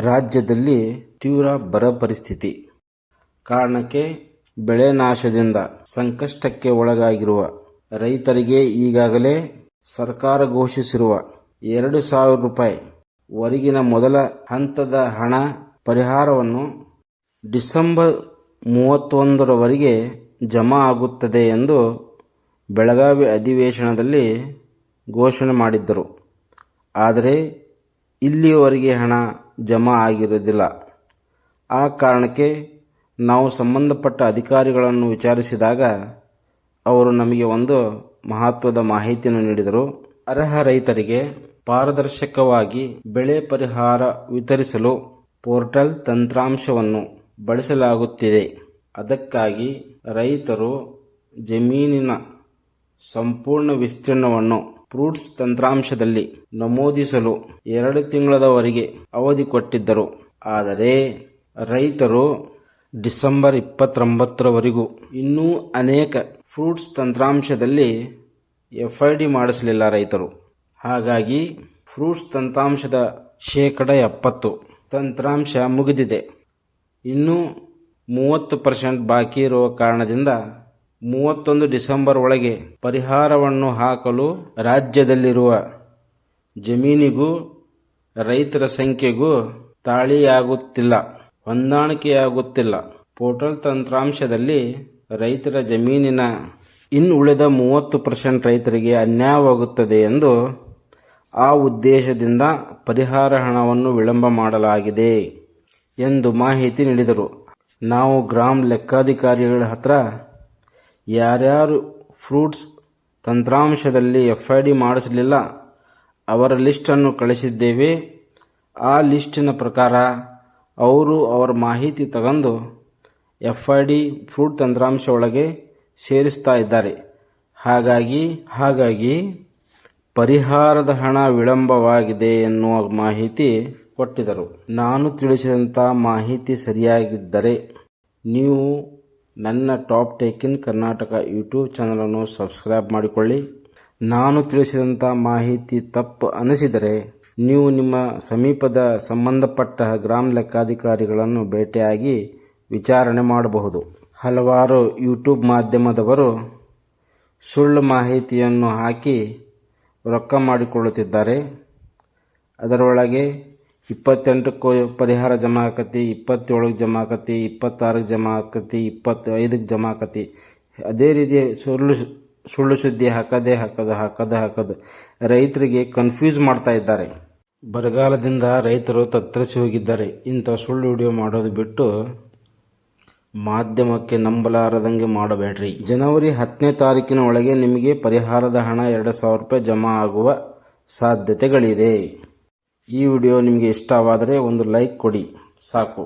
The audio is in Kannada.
ರಾಜ್ಯದಲ್ಲಿ ತೀವ್ರ ಬರ ಪರಿಸ್ಥಿತಿ ಕಾರಣಕ್ಕೆ ಬೆಳೆ ನಾಶದಿಂದ ಸಂಕಷ್ಟಕ್ಕೆ ಒಳಗಾಗಿರುವ ರೈತರಿಗೆ ಈಗಾಗಲೇ ಸರ್ಕಾರ ಘೋಷಿಸಿರುವ ಎರಡು ಸಾವಿರ ರೂಪಾಯಿ ವರೆಗಿನ ಮೊದಲ ಹಂತದ ಹಣ ಪರಿಹಾರವನ್ನು ಡಿಸೆಂಬರ್ ಮೂವತ್ತೊಂದರವರೆಗೆ ಜಮಾ ಆಗುತ್ತದೆ ಎಂದು ಬೆಳಗಾವಿ ಅಧಿವೇಶನದಲ್ಲಿ ಘೋಷಣೆ ಮಾಡಿದ್ದರು. ಆದರೆ ಇಲ್ಲಿಯವರೆಗೆ ಹಣ ಜಮಾ ಆಗಿರುವುದಿಲ್ಲ. ಆ ಕಾರಣಕ್ಕೆ ನಾವು ಸಂಬಂಧಪಟ್ಟ ಅಧಿಕಾರಿಗಳನ್ನು ವಿಚಾರಿಸಿದಾಗ ಅವರು ನಮಗೆ ಒಂದು ಮಹತ್ವದ ಮಾಹಿತಿಯನ್ನು ನೀಡಿದರು. ಅರ್ಹ ರೈತರಿಗೆ ಪಾರದರ್ಶಕವಾಗಿ ಬೆಳೆ ಪರಿಹಾರ ವಿತರಿಸಲು ಪೋರ್ಟಲ್ ತಂತ್ರಾಂಶವನ್ನು ಬಳಸಲಾಗುತ್ತಿದೆ. ಅದಕ್ಕಾಗಿ ರೈತರು ಜಮೀನಿನ ಸಂಪೂರ್ಣ ವಿಸ್ತೀರ್ಣವನ್ನು ಫ್ರೂಟ್ಸ್ ತಂತ್ರಾಂಶದಲ್ಲಿ ನಮೂದಿಸಲು ಎರಡು ತಿಂಗಳವರೆಗೆ ಅವಧಿ ಕೊಟ್ಟಿದ್ದರು. ಆದರೆ ರೈತರು ಡಿಸೆಂಬರ್ ಇಪ್ಪತ್ತೊಂಬತ್ತರವರೆಗೂ ಇನ್ನೂ ಅನೇಕ ಫ್ರೂಟ್ಸ್ ತಂತ್ರಾಂಶದಲ್ಲಿ ಎಫ್ ಐ ಡಿ ಮಾಡಿಸಲಿಲ್ಲ ರೈತರು. ಹಾಗಾಗಿ ಫ್ರೂಟ್ಸ್ ತಂತ್ರಾಂಶದ ಶೇಕಡ ಎಪ್ಪತ್ತು ತಂತ್ರಾಂಶ ಮುಗಿದಿದೆ. ಇನ್ನೂ ಮೂವತ್ತು ಪರ್ಸೆಂಟ್ ಬಾಕಿ ಇರುವ ಕಾರಣದಿಂದ ಮೂವತ್ತೊಂದು ಡಿಸೆಂಬರ್ ಒಳಗೆ ಪರಿಹಾರವನ್ನು ಹಾಕಲು ರಾಜ್ಯದಲ್ಲಿರುವ ಜಮೀನಿಗೂ ರೈತರ ಸಂಖ್ಯೆಗೂ ತಾಳಿಯಾಗುತ್ತಿಲ್ಲ, ಹೊಂದಾಣಿಕೆಯಾಗುತ್ತಿಲ್ಲ. ಪೋರ್ಟಲ್ ತಂತ್ರಾಂಶದಲ್ಲಿ ರೈತರ ಜಮೀನಿನ ಇನ್ನುಳಿದ ಮೂವತ್ತು ಪರ್ಸೆಂಟ್ ರೈತರಿಗೆ ಅನ್ಯಾಯವಾಗುತ್ತದೆ ಎಂದು ಆ ಉದ್ದೇಶದಿಂದ ಪರಿಹಾರ ಹಣವನ್ನು ವಿಳಂಬ ಮಾಡಲಾಗಿದೆ ಎಂದು ಮಾಹಿತಿ ನೀಡಿದರು. ನಾವು ಗ್ರಾಮ ಲೆಕ್ಕಾಧಿಕಾರಿಗಳ ಹತ್ರ ಯಾರ್ಯಾರು ಫ್ರೂಟ್ಸ್ ತಂತ್ರಾಂಶದಲ್ಲಿ ಎಫ್ ಐ ಡಿ ಮಾಡಿಸಲಿಲ್ಲ, ಅವರ ಲಿಸ್ಟನ್ನು ಕಳಿಸಿದ್ದೇವೆ. ಆ ಲಿಸ್ಟಿನ ಪ್ರಕಾರ ಅವರು ಅವರ ಮಾಹಿತಿ ತಗೊಂಡು ಎಫ್ ಐ ಡಿ ಫ್ರೂಟ್ ತಂತ್ರಾಂಶ ಒಳಗೆ ಸೇರಿಸ್ತಾ ಇದ್ದಾರೆ. ಹಾಗಾಗಿ ಹಾಗಾಗಿ ಪರಿಹಾರದ ಹಣ ವಿಳಂಬವಾಗಿದೆ ಎನ್ನುವ ಮಾಹಿತಿ ಕೊಟ್ಟಿದ್ದರು. ನಾನು ತಿಳಿಸಿದಂಥ ಮಾಹಿತಿ ಸರಿಯಾಗಿದ್ದರೆ ನೀವು ನನ್ನ top take in Karnataka YouTube ಚಾನಲನ್ನು ಸಬ್ಸ್ಕ್ರೈಬ್ ಮಾಡಿಕೊಳ್ಳಿ. ನಾನು ತಿಳಿಸಿದಂಥ ಮಾಹಿತಿ ತಪ್ಪು ಅನಿಸಿದರೆ ನೀವು ನಿಮ್ಮ ಸಮೀಪದ ಸಂಬಂಧಪಟ್ಟ ಗ್ರಾಮ ಲೆಕ್ಕಾಧಿಕಾರಿಗಳನ್ನು ಭೇಟಿಯಾಗಿ ವಿಚಾರಣೆ ಮಾಡಬಹುದು. ಹಲವಾರು ಯೂಟ್ಯೂಬ್ ಮಾಧ್ಯಮದವರು ಸುಳ್ಳು ಮಾಹಿತಿಯನ್ನು ಹಾಕಿ ರೊಕ್ಕ ಮಾಡಿಕೊಳ್ಳುತ್ತಿದ್ದಾರೆ. ಅದರೊಳಗೆ ಇಪ್ಪತ್ತೆಂಟಕ್ಕೂ ಪರಿಹಾರ ಜಮಾ ಆಕತಿ ಇಪ್ಪತ್ತೇಳಕ್ಕೆ ಜಮಾ ಆಕತಿ ಇಪ್ಪತ್ತಾರಕ್ಕೆ ಜಮಾ ಆಕತಿ ಇಪ್ಪತ್ತೈದಕ್ಕೆ ಜಮಾ ಆಕತಿ. ಅದೇ ರೀತಿ ಸುಳ್ಳು ಸುಳ್ಳು ಸುದ್ದಿ ಹಾಕೋದೇ ಹಾಕೋದು ಹಾಕೋದೇ, ಹಾಕೋದು ರೈತರಿಗೆ ಕನ್ಫ್ಯೂಸ್ ಮಾಡ್ತಾ ಇದ್ದಾರೆ. ಬರಗಾಲದಿಂದ ರೈತರು ತತ್ತರಿಸಿ ಹೋಗಿದ್ದಾರೆ. ಇಂಥ ಸುಳ್ಳು ವಿಡಿಯೋ ಮಾಡೋದು ಬಿಟ್ಟು ಮಾಧ್ಯಮಕ್ಕೆ ನಂಬಲಾರದಂಗೆ ಮಾಡಬೇಡ್ರಿ. ಜನವರಿ ಹತ್ತನೇ ತಾರೀಕಿನ ಒಳಗೆ ನಿಮಗೆ ಪರಿಹಾರದ ಹಣ ಎರಡು ಸಾವಿರ ರೂಪಾಯಿ ಜಮಾ ಆಗುವ ಸಾಧ್ಯತೆಗಳಿದೆ. ಈ ವಿಡಿಯೋ ನಿಮಗೆ ಇಷ್ಟವಾದರೆ ಒಂದು ಲೈಕ್ ಕೊಡಿ ಸಾಕು.